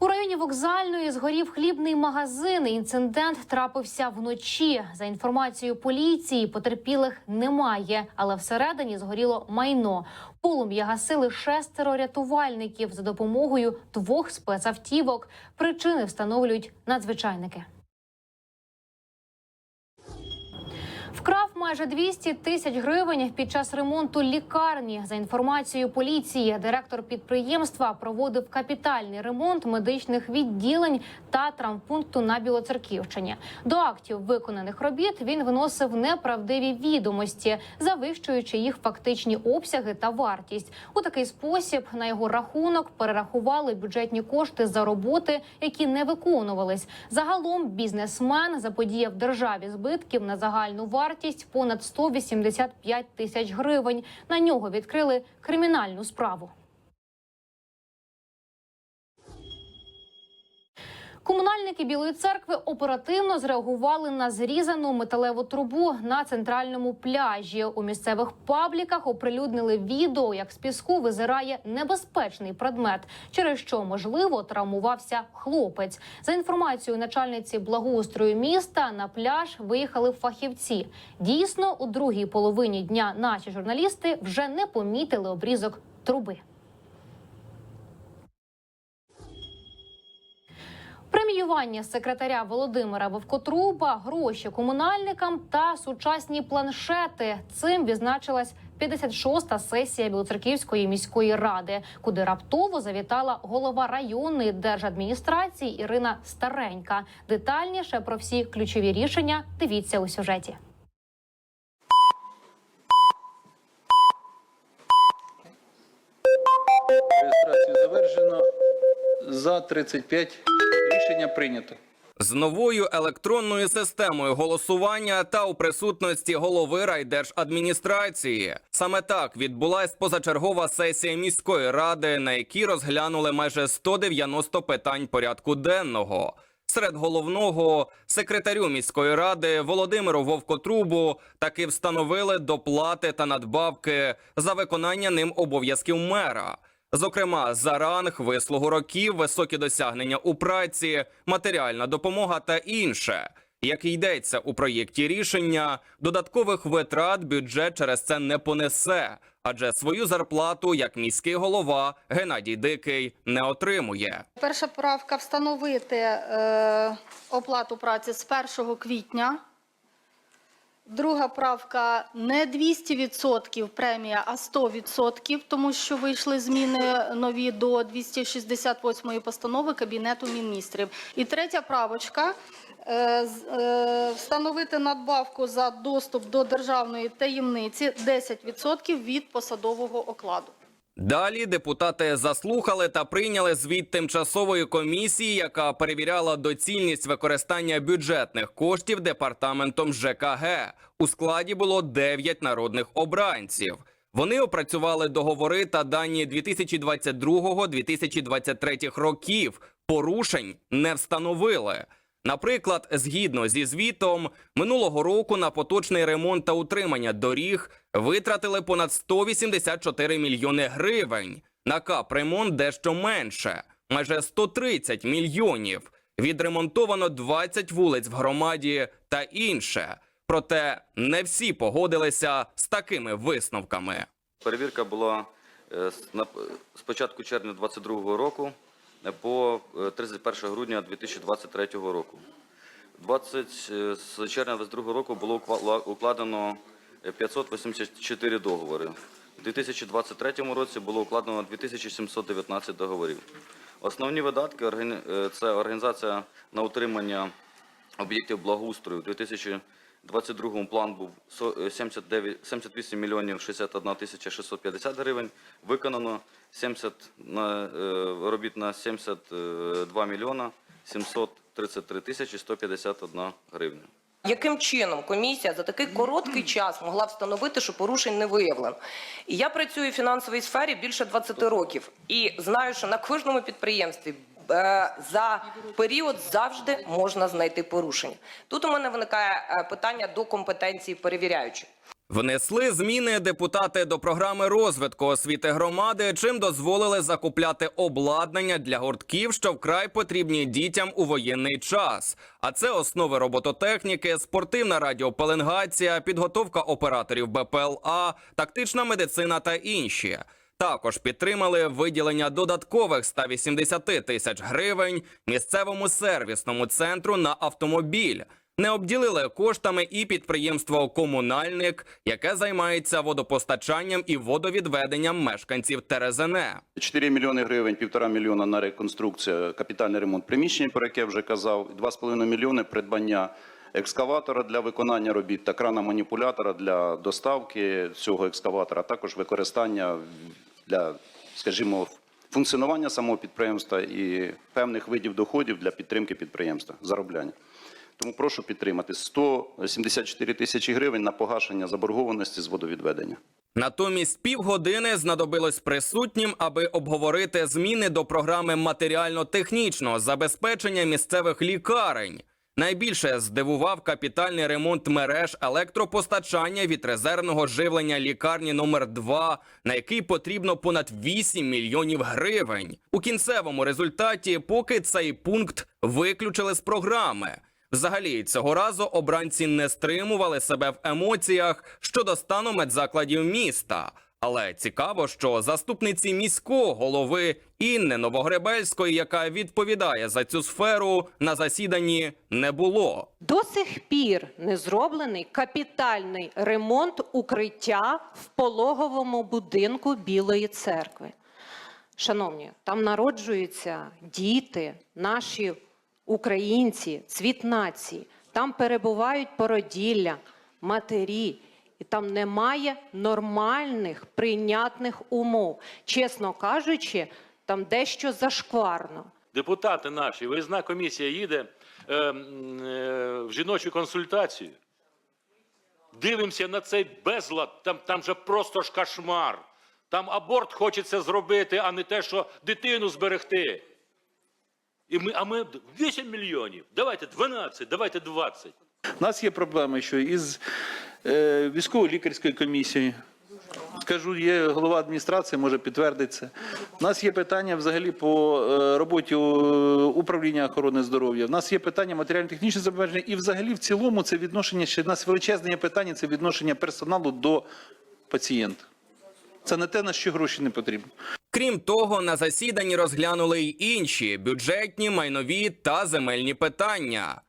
У районі вокзальної згорів хлібний магазин. Інцидент трапився вночі. За інформацією поліції, потерпілих немає, але всередині згоріло майно. Полум'я гасили шестеро рятувальників за допомогою двох спецавтівок. Причини встановлюють надзвичайники. Вкрав майже 200 тисяч гривень під час ремонту лікарні. За інформацією поліції, директор підприємства проводив капітальний ремонт медичних відділень та травмпункту на Білоцерківщині. До актів виконаних робіт він виносив неправдиві відомості, завищуючи їх фактичні обсяги та вартість. У такий спосіб на його рахунок перерахували бюджетні кошти за роботи, які не виконувались. Загалом бізнесмен заподіяв державі збитків на загальну вартість понад 185 тисяч гривень. На нього відкрили кримінальну справу. Комунальники Білої церкви оперативно зреагували на зрізану металеву трубу на центральному пляжі. У місцевих пабліках оприлюднили відео, як з піску визирає небезпечний предмет, через що можливо травмувався хлопець. За інформацією начальниці благоустрою міста на пляж виїхали фахівці. Дійсно, у другій половині дня наші журналісти вже не помітили обрізок труби. Преміювання секретаря Володимира Вовкотруба, гроші комунальникам та сучасні планшети. Цим відзначилась 56-та сесія Білоцерківської міської ради, куди раптово завітала голова районної держадміністрації Ірина Старенька. Детальніше про всі ключові рішення дивіться у сюжеті. Реєстрацію завершено. За 35 рішення прийнято. З новою електронною системою голосування та у присутності голови райдержадміністрації саме так відбулась позачергова сесія міської ради, на якій розглянули майже 190 питань порядку денного. Серед головного секретарю міської ради Володимиру Вовкотрубу таки встановили доплати та надбавки за виконання ним обов'язків мера. Зокрема, за ранг, вислугу років, високі досягнення у праці, матеріальна допомога та інше. Як йдеться у проєкті рішення, додаткових витрат бюджет через це не понесе, адже свою зарплату як міський голова Геннадій Дикий не отримує. Перша правка встановити е, оплату праці з 1 квітня. Друга правка не 200% премія, а 100%, тому що вийшли зміни нові до 268 постанови Кабінету міністрів. І третя правочка е, е, встановити надбавку за доступ до державної таємниці 10% від посадового окладу. Далі депутати заслухали та прийняли звіт тимчасової комісії, яка перевіряла доцільність використання бюджетних коштів департаментом ЖКГ. У складі було 9 народних обранців. Вони опрацювали договори та дані 2022-2023 років. Порушень не встановили. Наприклад, згідно зі звітом, минулого року на поточний ремонт та утримання доріг витратили понад 184 мільйони гривень. На капремонт дещо менше, майже 130 мільйонів. Відремонтовано 20 вулиць в громаді та інше. Проте не всі погодилися з такими висновками. Перевірка була е, з початку червня 2022 року по е, 31 грудня 2023 року. 20 е, червня 2022 року було укладено е, 584 договори. У 2023 році було укладено 2719 договорів. Основні видатки е, це організація на утримання об'єктів благоустрою. У 2022 план був е, 79 78 мільйонів 61 тисяча 650 гривень. Виконано 70 на, е, робіт на 72 мільйона 733 тисячі 151 гривня. Яким чином комісія за такий короткий час могла встановити, що порушень не виявлено? І я працюю в фінансовій сфері більше 20 років і знаю, що на кожному підприємстві е, за період завжди можна знайти порушення. Тут у мене виникає е, питання до компетенції перевіряючих. Внесли зміни депутати до програми розвитку освіти громади, чим дозволили закупляти обладнання для гуртків, що вкрай потрібні дітям у воєнний час. А це основи робототехніки, спортивна радіопеленгація, підготовка операторів БПЛА, тактична медицина та інші. Також підтримали виділення додаткових 180 тисяч гривень місцевому сервісному центру на автомобіль. Не обділили коштами і підприємство Комунальник, яке займається водопостачанням і водовідведенням мешканців Терезене. 4 мільйони гривень, півтора мільйона на реконструкцію, капітальний ремонт приміщень, про яке вже казав, 2,5 мільйони придбання екскаватора для виконання робіт та крана маніпулятора для доставки цього екскаватора, а також використання для, скажімо, функціонування самого підприємства і певних видів доходів для підтримки підприємства, заробляння. Тому прошу підтримати 174 тисячі гривень на погашення заборгованості з водовідведення. Натомість півгодини знадобилось присутнім, аби обговорити зміни до програми матеріально-технічного забезпечення місцевих лікарень. Найбільше здивував капітальний ремонт мереж електропостачання від резервного живлення лікарні номер 2 на який потрібно понад 8 мільйонів гривень. У кінцевому результаті поки цей пункт виключили з програми. Взагалі, цього разу обранці не стримували себе в емоціях щодо стану медзакладів міста. Але цікаво, що заступниці міського голови Інни Новогребельської, яка відповідає за цю сферу, на засіданні не було. До сих пір не зроблений капітальний ремонт укриття в пологовому будинку Білої церкви. Шановні, там народжуються діти, наші українці, цвіт нації. Там перебувають породілля, матері. І там немає нормальних прийнятних умов. Чесно кажучи, там дещо зашкварно. Депутати наші, виїзна комісія їде е, е, в жіночу консультацію. Дивимося на цей безлад, там, там же просто ж кошмар. Там аборт хочеться зробити, а не те, що дитину зберегти. І ми, а ми 8 мільйонів, давайте 12, давайте 20. У нас є проблеми, що із військово-лікарської комісії, скажу, є голова адміністрації, може підтвердити це. У нас є питання взагалі по е, роботі е, управління охорони здоров'я. У нас є питання матеріально-технічне забезпечення, і взагалі в цілому це відношення, ще нас величезне питання, це відношення персоналу до пацієнта. Це не те, на що гроші не потрібно. Крім того, на засіданні розглянули й інші бюджетні, майнові та земельні питання.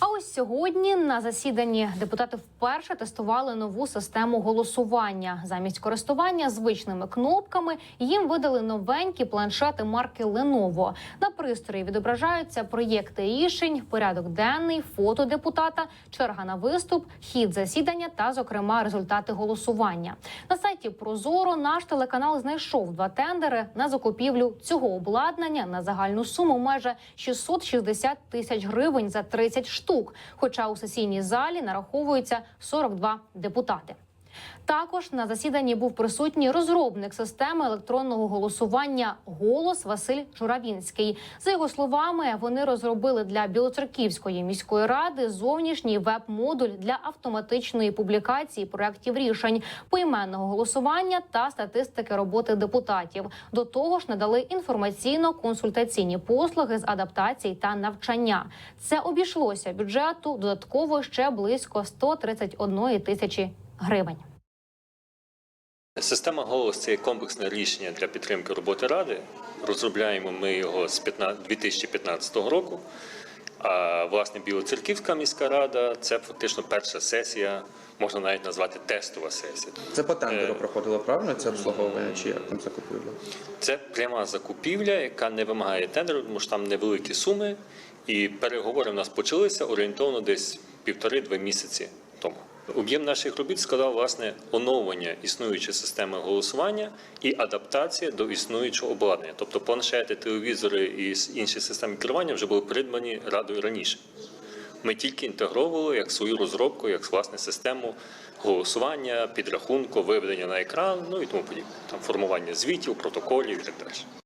А ось сьогодні на засіданні депутати вперше тестували нову систему голосування. Замість користування звичними кнопками їм видали новенькі планшети марки Lenovo. На пристрої відображаються проєкти рішень, порядок денний, фото депутата, черга на виступ, хід засідання та, зокрема, результати голосування. На сайті Прозоро наш телеканал знайшов два тендери на закупівлю цього обладнання на загальну суму майже 660 тисяч гривень за 30 штук. Хоча у сесійній залі нараховується 42 депутати. Також на засіданні був присутній розробник системи електронного голосування Голос Василь Журавінський. За його словами, вони розробили для Білоцерківської міської ради зовнішній веб-модуль для автоматичної публікації проєктів рішень, поіменного голосування та статистики роботи депутатів. До того ж, надали інформаційно-консультаційні послуги з адаптації та навчання. Це обійшлося бюджету додатково ще близько 131 тисячі гривень. Система «Голос» – це є комплексне рішення для підтримки роботи Ради. Розробляємо ми його з 15 2015 року. А власне Білоцерківська міська рада це фактично перша сесія, можна навіть назвати тестова сесія. Це по тендеру Е, проходило правильно це обслуговування чи як там закупівля? Це пряма закупівля, яка не вимагає тендеру, тому що там невеликі суми, і переговори в нас почалися орієнтовно десь півтори-два місяці тому. Об'єм наших робіт складав власне оновлення існуючої системи голосування і адаптація до існуючого обладнання. Тобто планшети, телевізори і інші системи керування вже були придбані радою раніше. Ми тільки інтегровували як свою розробку, як власне систему голосування, підрахунку, виведення на екран, ну і тому подібне. Там формування звітів, протоколів і так далі.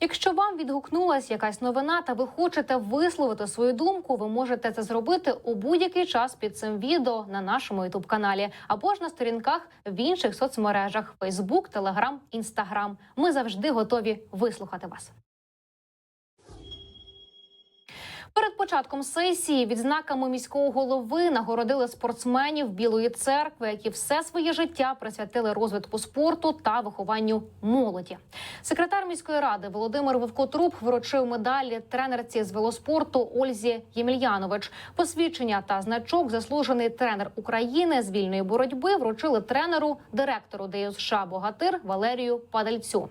Якщо вам відгукнулась якась новина та ви хочете висловити свою думку, ви можете це зробити у будь-який час під цим відео на нашому youtube каналі або ж на сторінках в інших соцмережах: Facebook, Telegram, Instagram. Ми завжди готові вислухати вас. Перед початком сесії відзнаками міського голови нагородили спортсменів Білої церкви, які все своє життя присвятили розвитку спорту та вихованню молоді. Секретар міської ради Володимир Вовкотруп вручив медалі тренерці з велоспорту Ользі Ємельянович. Посвідчення та значок заслужений тренер України з вільної боротьби вручили тренеру, директору ДЮСШ Богатир Валерію Падальцю.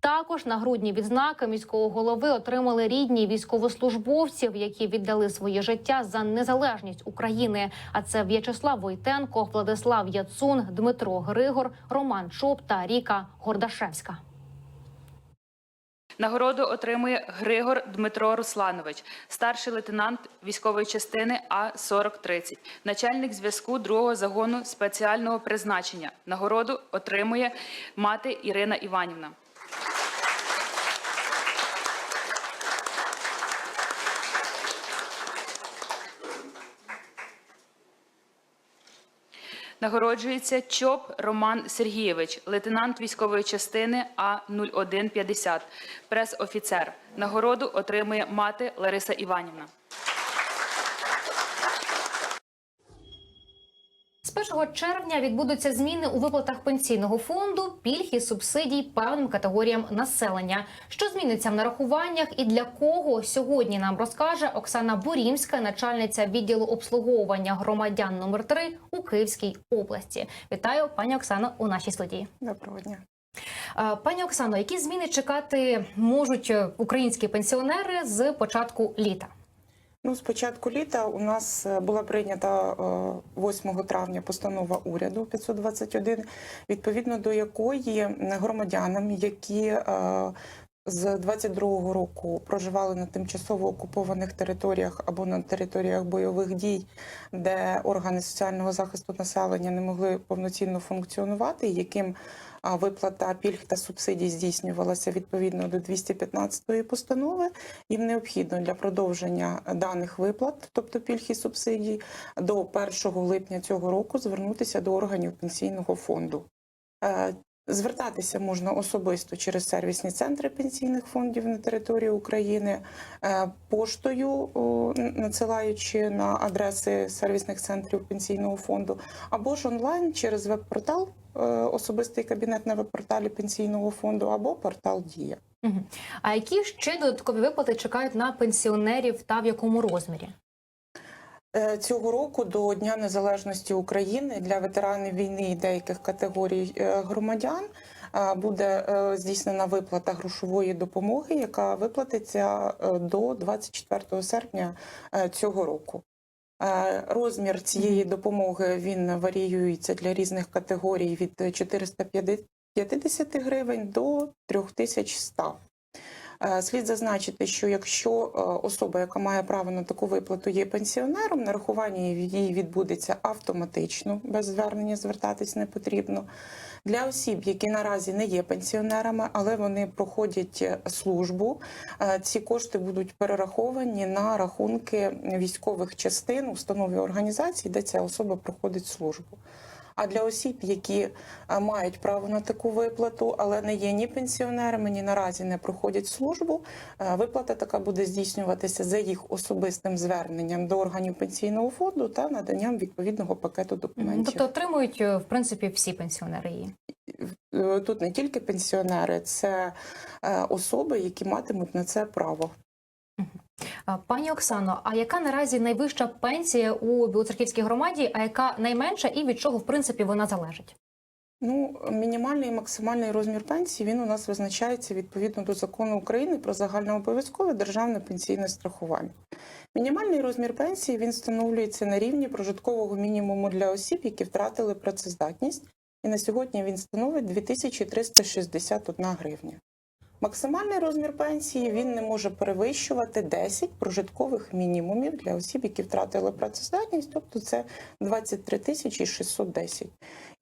Також нагрудні відзнаки міського голови отримали рідні військовослужбовців, які віддали своє життя за незалежність України. А це В'ячеслав Войтенко, Владислав Яцун, Дмитро Григор, Роман Чоп та Ріка Гордашевська. Нагороду отримує Григор Дмитро Русланович, старший лейтенант військової частини А-4030, начальник зв'язку другого загону спеціального призначення. Нагороду отримує мати Ірина Іванівна. Нагороджується ЧОП Роман Сергійович, лейтенант військової частини А-0150, прес-офіцер. Нагороду отримує мати Лариса Іванівна. 1 червня відбудуться зміни у виплатах пенсійного фонду, пільг і субсидій певним категоріям населення. Що зміниться в нарахуваннях і для кого сьогодні нам розкаже Оксана Бурімська, начальниця відділу обслуговування громадян номер 3 у Київській області. Вітаю, пані Оксано, у нашій студії. Доброго дня. Е, Пані Оксано, які зміни чекати можуть е, українські пенсіонери з початку літа? Ну, з початку літа у нас е, була прийнята е, 8 травня постанова уряду 521, відповідно до якої громадянам, які е, з 22-го року проживали на тимчасово окупованих територіях або на територіях бойових дій, де органи соціального захисту населення не могли повноцінно функціонувати, яким виплата пільг та субсидій здійснювалася відповідно до 215 постанови, їм необхідно для продовження даних виплат, тобто пільг і субсидій, до 1 липня цього року звернутися до органів пенсійного фонду. Звертатися можна особисто через сервісні центри пенсійних фондів на території України, е, поштою надсилаючи на адреси сервісних центрів пенсійного фонду, або ж онлайн через веб-портал, е, особистий кабінет на веб-порталі пенсійного фонду, або портал Дія. А які ще додаткові виплати чекають на пенсіонерів та в якому розмірі? Е, Цього року до Дня Незалежності України для ветеранів війни і деяких категорій е, громадян буде е, здійснена виплата грошової допомоги, яка виплатиться до 24 серпня цього року. Розмір цієї допомоги він варіюється для різних категорій від 450 гривень до 3100. Е, Слід зазначити, що якщо е, особа, яка має право на таку виплату, є пенсіонером, нарахування її відбудеться автоматично, без звернення звертатись не потрібно. Для осіб, які наразі не є пенсіонерами, але вони проходять е, службу, е, ці кошти будуть перераховані на рахунки військових частин, установ і організацій, де ця особа проходить службу. А для осіб, які е, мають право на таку виплату, але не є ні пенсіонерами, ні наразі не проходять службу, е, виплата така буде здійснюватися за їх особистим зверненням до органів пенсійного фонду та наданням відповідного пакету документів. Тобто отримують е, в принципі всі пенсіонери її. Тут не тільки пенсіонери, це особи, які матимуть на це право. Пані Оксано, а яка наразі найвища пенсія у Білоцерківській громаді, а яка найменша і від чого в принципі вона залежить? Ну, мінімальний і максимальний розмір пенсії він у нас визначається відповідно до закону України про загальнообов'язкове державне пенсійне страхування. Мінімальний розмір пенсії він встановлюється на рівні прожиткового мінімуму для осіб, які втратили працездатність, і на сьогодні він становить 2361 гривня. Максимальний розмір пенсії він не може перевищувати 10 прожиткових мінімумів для осіб, які втратили працездатність, тобто це 23 тисячі 610.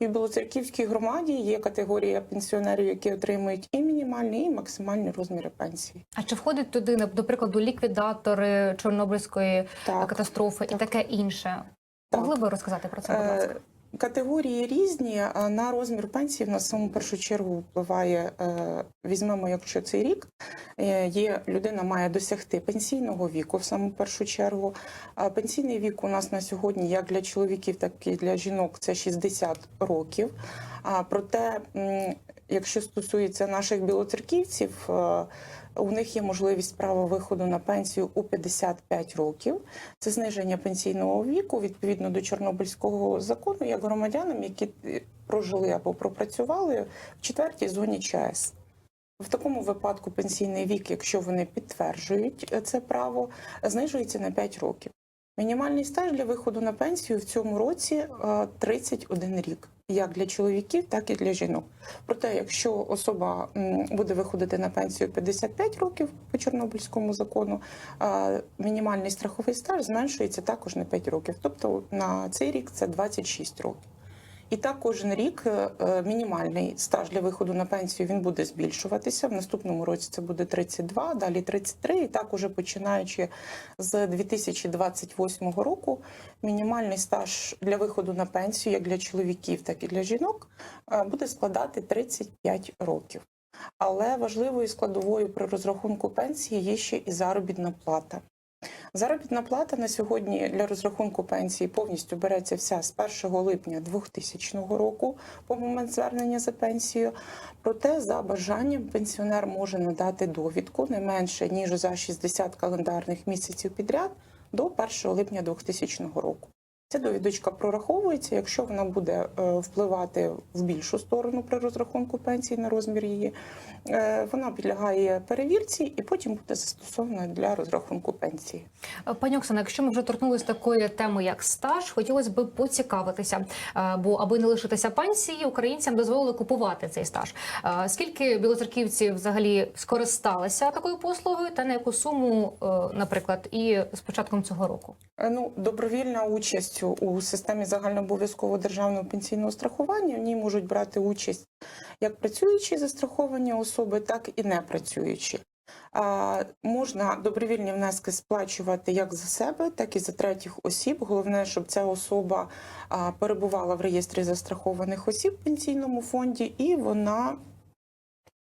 І в Білоцерківській громаді є категорія пенсіонерів, які отримують і мінімальні і максимальні розміри пенсії. А чи входить туди, до прикладу, ліквідатори Чорнобильської Так. катастрофи і таке інше? Так. Могли б розказати про це, будь ласка? Категорії різні. На розмір пенсії в нас саму першу чергу впливає. е, Візьмемо, якщо цей рік е, є людина має досягти пенсійного віку в саму першу чергу. Пенсійний вік у нас на сьогодні, як для чоловіків, так і для жінок, це 60 років. А проте, якщо стосується наших білоцерківців, е, у них є можливість права виходу на пенсію у 55 років. Це зниження пенсійного віку відповідно до Чорнобильського закону, як громадянам, які е, прожили або пропрацювали в четвертій зоні ЧАЕС. В такому випадку пенсійний вік, якщо вони підтверджують е, це право, знижується на 5 років. Мінімальний стаж для виходу на пенсію в цьому році е, 31 рік, як для чоловіків, так і для жінок. Проте, якщо особа буде виходити на пенсію 55 років по Чорнобильському закону, мінімальний страховий стаж зменшується також на 5 років. Тобто на цей рік це 26 років. І так кожен рік е, е, мінімальний стаж для виходу на пенсію він буде збільшуватися. В наступному році це буде 32, далі 33. І так, уже починаючи з 2028 року, мінімальний стаж для виходу на пенсію, як для чоловіків, так і для жінок, е, буде складати 35 років. Але важливою складовою при розрахунку пенсії є ще і заробітна плата. Заробітна плата на сьогодні для розрахунку пенсії повністю береться вся з 1 липня 2000 року по момент звернення за пенсію. Проте за бажанням пенсіонер може надати довідку не менше ніж за 60 календарних місяців підряд до 1 липня 2000 року. Ця довідочка прораховується, якщо вона буде е, впливати в більшу сторону при розрахунку пенсії на розмір її, е, вона підлягає перевірці і потім буде застосована для розрахунку пенсії. Е, Пані Оксана, якщо ми вже торкнулися такої теми, як стаж, хотілося б поцікавитися. Бо аби не лишитися пенсії, українцям дозволили купувати цей стаж. Скільки білоцерківців взагалі скористалися такою послугою, та на яку суму, наприклад, і з початком цього року? Ну, добровільна участь у системі загальнообов'язкового державного пенсійного страхування в ній можуть брати участь як працюючі застраховані особи, так і не працюючі. Можна добровільні внески сплачувати як за себе, так і за третіх осіб. Головне, щоб ця особа перебувала в реєстрі застрахованих осіб в пенсійному фонді, і вона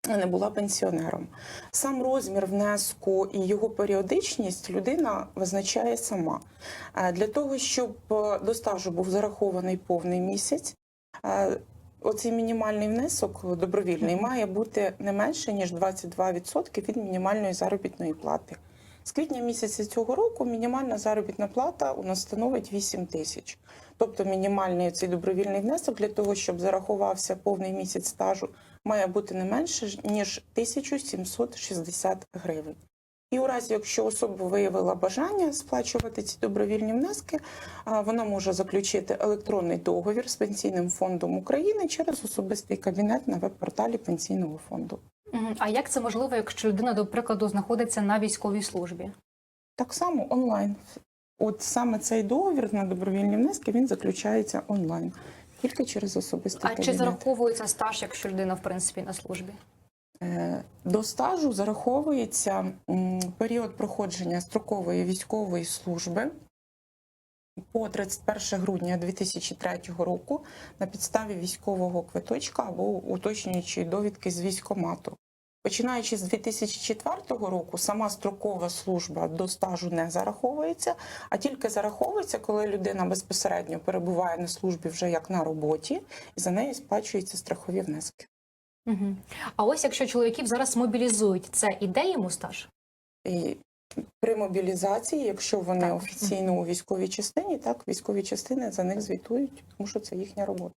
не була пенсіонером. Сам розмір внеску і його періодичність людина визначає сама. Е, Для того, щоб е, до стажу був зарахований повний місяць, е, оцей мінімальний внесок добровільний має бути не менше, ніж 22% від мінімальної заробітної плати. З квітня місяця цього року мінімальна заробітна плата у нас становить 8 тисяч. Тобто мінімальний цей добровільний внесок для того, щоб зарахувався повний місяць стажу, має бути не менше ніж 1760 гривень. І у разі, якщо особа виявила бажання сплачувати ці добровільні внески, вона може заключити електронний договір з Пенсійним фондом України через особистий кабінет на веб-порталі Пенсійного фонду. А як це можливо, якщо людина, до прикладу, знаходиться на військовій службі? Так само онлайн. От саме цей договір на добровільні внески він заключається онлайн, тільки через особистий А кабінет. чи зараховується стаж, якщо людина в принципі на службі? Е, До стажу зараховується період проходження строкової військової служби по 31 грудня 2003 року на підставі військового квиточка або уточнюючої довідки з військомату. Починаючи з 2004 року, сама строкова служба до стажу не зараховується, а тільки зараховується, коли людина безпосередньо перебуває на службі вже як на роботі, і за неї сплачуються страхові внески. Угу. А ось якщо чоловіків зараз мобілізують, це іде йому стаж? І при мобілізації, якщо вони Так. офіційно у військовій частині, так військові частини за них звітують, тому що це їхня робота.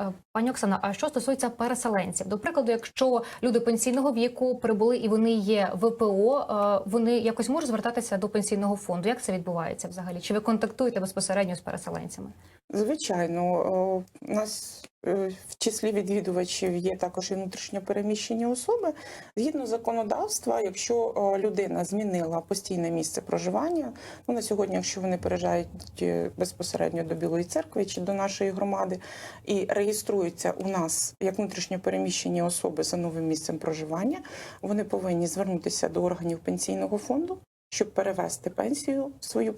Е, Пані Оксана, а що стосується переселенців? До прикладу, якщо люди пенсійного віку прибули і вони є ВПО, е, вони якось можуть звертатися до пенсійного фонду. Як це відбувається взагалі? Чи ви контактуєте безпосередньо з переселенцями? Звичайно, у нас е, в числі відвідувачів є також і внутрішньо переміщені особи. Згідно законодавства, якщо людина змінила постійне місце проживання, ну на сьогодні, якщо вони переїжджають е, безпосередньо до Білої церкви чи до нашої громади і реєструються у нас як внутрішньо переміщені особи за новим місцем проживання, вони повинні звернутися до органів пенсійного фонду. Щоб перевести пенсію, свою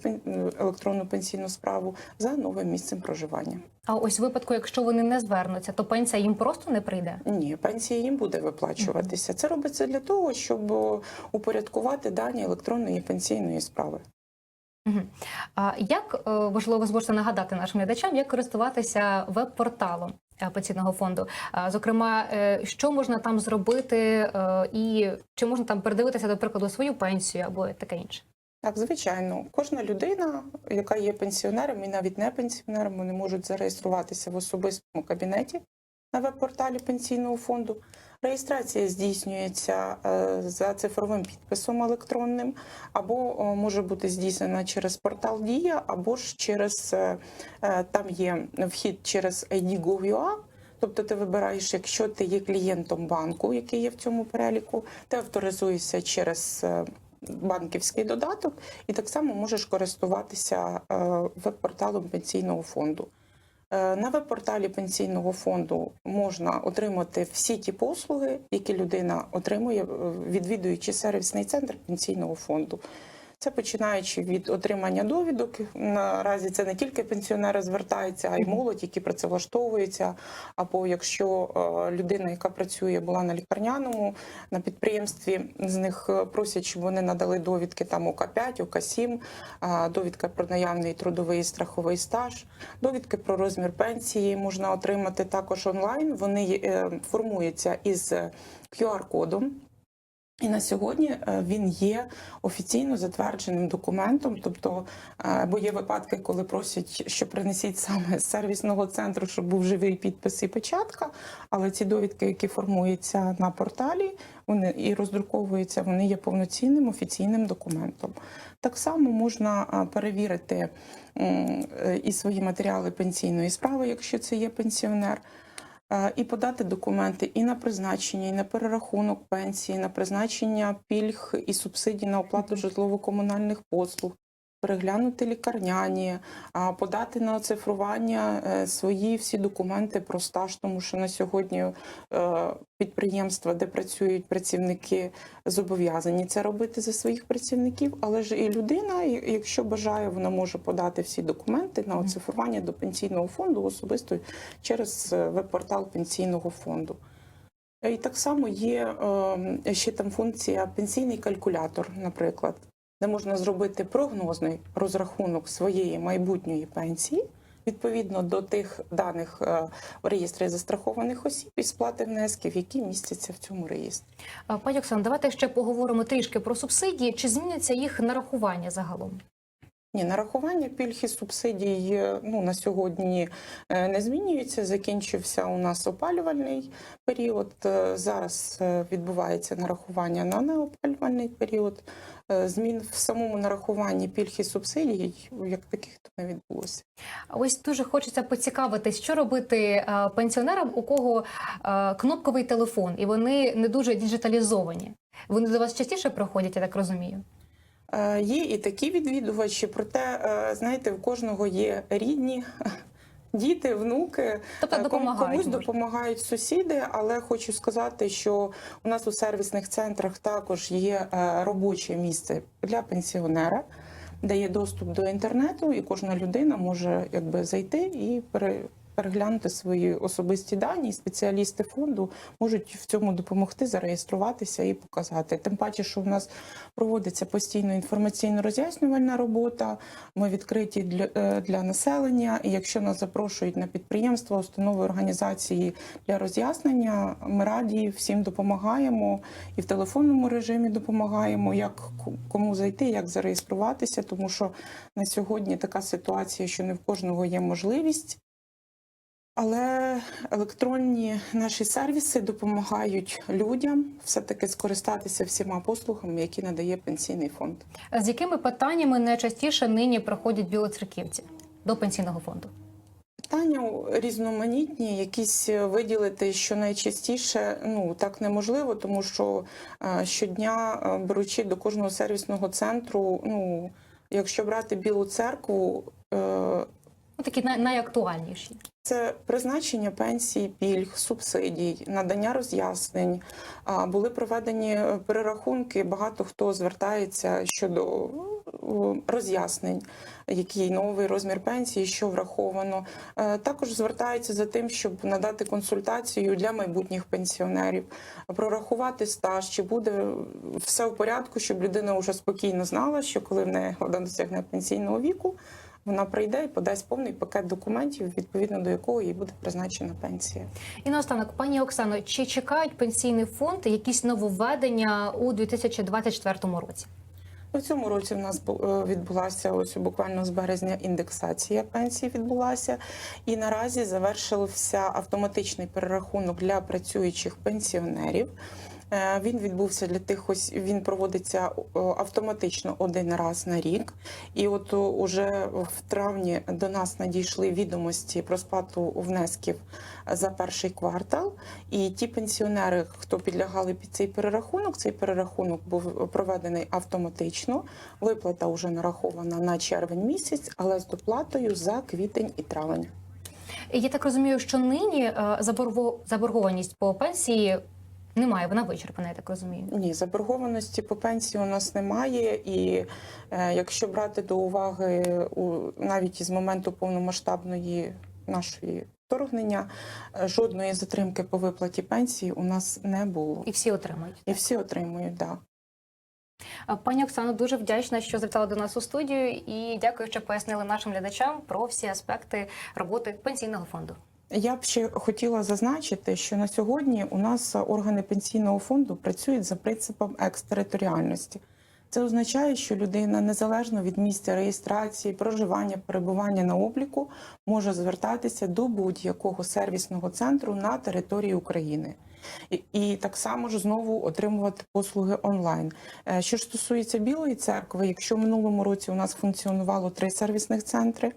електронну пенсійну справу за новим місцем проживання. А ось в випадку, якщо вони не звернуться, то пенсія їм просто не прийде. Ні, пенсія їм буде виплачуватися. Це робиться для того, щоб упорядкувати дані електронної пенсійної справи. А як е, можливо ви зможете нагадати нашим глядачам, як користуватися веб-порталом пенсійного фонду? А, Зокрема, е, що можна там зробити, е, і чи можна там передивитися, до прикладу, свою пенсію або таке інше? Так, звичайно, кожна людина, яка є пенсіонером і навіть не пенсіонером, вони можуть зареєструватися в особистому кабінеті на веб-порталі пенсійного фонду. Реєстрація здійснюється е, за цифровим підписом електронним, або може бути здійснена через портал Дія, або ж через е, е, там є вхід через ID.gov.ua, Тобто ти вибираєш, якщо ти є клієнтом банку, який є в цьому переліку, ти авторизуєшся через е, банківський додаток і так само можеш користуватися е, веб-порталом пенсійного фонду. Е, На веб-порталі пенсійного фонду можна отримати всі ті послуги, які людина отримує, е, відвідуючи сервісний центр пенсійного фонду. Це починаючи від отримання довідок. Наразі це не тільки пенсіонери звертаються, а й молодь, які працевлаштовуються. Або якщо е, людина, яка працює, була на лікарняному на підприємстві, з них е, просять, щоб вони надали довідки там ОК-5, ОК-7, довідка про наявний трудовий страховий стаж, довідки про розмір пенсії можна отримати також онлайн. Вони е, формуються із QR-кодом. І на сьогодні е, він є офіційно затвердженим документом. Тобто, е, бо є випадки, коли просять, що принесіть саме з сервісного центру, щоб був живий підпис і печатка. Але ці довідки, які формуються на порталі, вони і роздруковуються, вони є повноцінним офіційним документом. Так само можна е, перевірити і свої матеріали пенсійної справи, якщо це є пенсіонер. Е, і подати документи і на призначення, і на перерахунок пенсії, на призначення пільг і субсидій на оплату житлово-комунальних послуг, переглянути лікарняні, подати на оцифрування е, свої всі документи про стаж, тому що на сьогодні е, підприємства, де працюють працівники, зобов'язані це робити за своїх працівників, але ж і людина, якщо бажає, вона може подати всі документи на оцифрування до пенсійного фонду особисто через е, веб-портал пенсійного фонду. І так само є е, ще там функція пенсійний калькулятор, наприклад, де можна зробити прогнозний розрахунок своєї майбутньої пенсії відповідно до тих даних е, в реєстрі застрахованих осіб і сплати внесків, які містяться в цьому реєстрі. Пані Оксано, давайте ще поговоримо трішки про субсидії. Чи зміняться їх нарахування загалом? Ні, нарахування пільг і субсидій е, ну, на сьогодні е, не змінюється. Закінчився у нас опалювальний період. Зараз відбувається нарахування на неопалювальний період. Е, Змін в самому нарахуванні пільг і субсидій, як таких то не відбулося. Ось дуже хочеться поцікавитись, що робити е, пенсіонерам, у кого е, кнопковий телефон, і вони не дуже діджиталізовані. Вони до вас частіше приходять, я так розумію. Є і такі відвідувачі, проте, знаєте, в кожного є рідні. Діти, внуки, Тобто Е, допомагають, комусь допомагають сусіди, але хочу сказати, що у нас у сервісних центрах також є е, робоче місце для пенсіонера, де є доступ до інтернету, і кожна людина може якби зайти і пере. Переглянути свої особисті дані, і спеціалісти фонду можуть в цьому допомогти зареєструватися і показати. Тим паче, що в нас проводиться постійно інформаційно-роз'яснювальна робота. Ми відкриті для, е, для населення. І якщо нас запрошують на підприємства, установи організації для роз'яснення, ми раді всім допомагаємо і в телефонному режимі допомагаємо, як кому зайти, як зареєструватися, тому що на сьогодні така ситуація, що не в кожного є можливість. Але електронні наші сервіси допомагають людям все-таки скористатися всіма послугами, які надає пенсійний фонд. З якими питаннями найчастіше нині приходять білоцерківці до пенсійного фонду? питання різноманітні, якісь виділити, що найчастіше ну так неможливо, тому що е, щодня е, беручи до кожного сервісного центру, ну якщо брати білу церкву, е, такі найактуальніші. це призначення пенсій, пільг, субсидій, надання роз'яснень. Були проведені перерахунки. Багато хто звертається щодо е, роз'яснень, який новий розмір пенсії, що враховано. Е, Також звертаються за тим, щоб надати консультацію для майбутніх пенсіонерів, прорахувати стаж, чи буде все в порядку, щоб людина вже спокійно знала, що коли в неї вона досягне пенсійного віку. Вона прийде і подасть повний пакет документів, відповідно до якого їй буде призначена пенсія. І наостанок, пані Оксано, чи чекають пенсійний фонд якісь нововведення у 2024 році? У цьому році в нас е, відбулася ось буквально з березня індексація пенсій відбулася, і наразі завершився автоматичний перерахунок для працюючих пенсіонерів. Е, Він відбувся для тих ось він проводиться е, автоматично один раз на рік. І от уже в травні до нас надійшли відомості про сплату внесків за перший квартал. І ті пенсіонери, хто підлягали під цей перерахунок, цей перерахунок був проведений автоматично. Виплата вже нарахована на червень місяць, але з доплатою за квітень і травень. Я так розумію, що нині е, заборгованість по пенсії немає, вона вичерпана, я так розумію. Ні, заборгованості по пенсії у нас немає, і е, якщо брати до уваги у навіть із моменту повномасштабної нашої вторгнення, е, жодної затримки по виплаті пенсії у нас не було. І всі отримають. І всі отримують, да. Е, Пані Оксано, дуже вдячна, що завітала до нас у студію, і дякую, що пояснили нашим глядачам про всі аспекти роботи пенсійного фонду. Я б ще хотіла зазначити, що на сьогодні у нас органи пенсійного фонду працюють за принципом екстериторіальності. Це означає, що людина незалежно від місця реєстрації, проживання, перебування на обліку може звертатися до будь-якого сервісного центру на території України. І, і так само ж знову отримувати послуги онлайн. Е, Що ж стосується Білої церкви, якщо в минулому році у нас функціонувало три сервісних центри,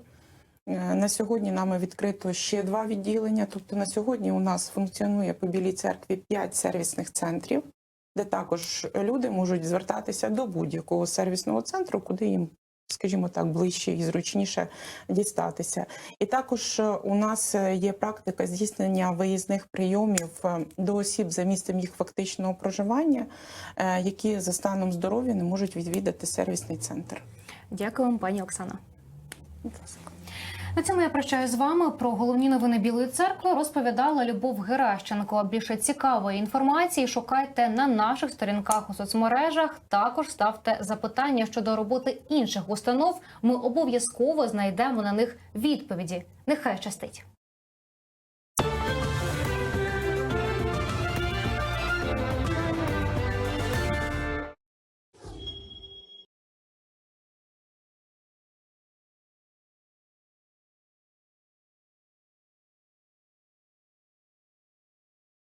На сьогодні нами відкрито ще два відділення. Тобто на сьогодні у нас функціонує по Білій церкві п'ять сервісних центрів, де також люди можуть звертатися до будь-якого сервісного центру, куди їм, скажімо так, ближче і зручніше дістатися. І також е, у нас е, є практика здійснення виїзних прийомів е, до осіб за місцем їх фактичного проживання, е, які за станом здоров'я не можуть відвідати сервісний центр. Дякую вам, пані Оксана. На цьому я прощаюсь з вами. Про головні новини Білої церкви розповідала Любов Геращенко. Більше цікавої інформації шукайте на наших сторінках у соцмережах. Також ставте запитання щодо роботи інших установ. Ми обов'язково знайдемо на них відповіді. Нехай щастить.